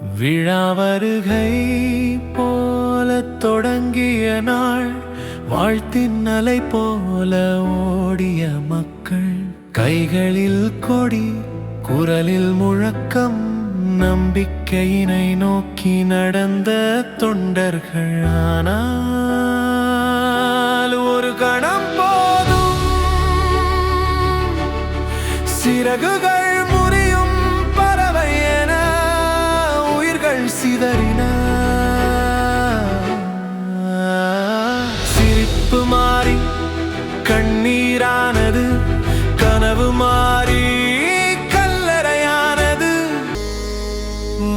விழா வருகை போல தொடங்கிய நாள் வாழ்த்தின் அலை போல ஓடிய மக்கள். கைகளில் கொடி குரலில் முழக்கம் நம்பிக்கையினை நோக்கி நடந்த தொண்டர்கள் ஆனால் ஒரு கணம் போதும். சிறகுகள் சிதறின. சிரிப்பு மாறி கண்ணீரானது கனவு மாறி கல்லறையானது.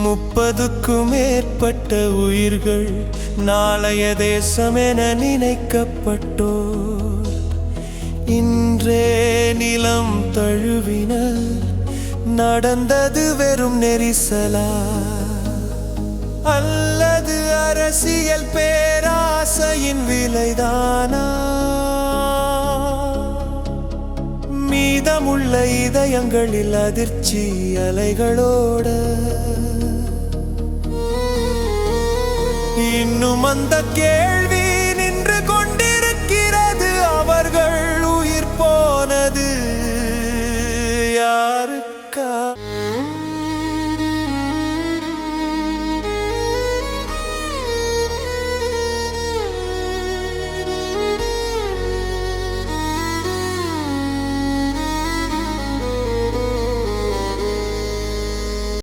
முப்பதுக்கும் மேற்பட்ட உயிர்கள் நாளைய தேசம் என நினைக்கப்பட்டோ இன்றே நிலம் தழுவின நடந்தது வெறும் நெரிசலா. அல்லது அரசியல் பேராசையின் விலைதானா மீதமுள்ள இதயங்களில் அதிர்ச்சி அலைகளோடு. இன்னும் அந்த கேள்வி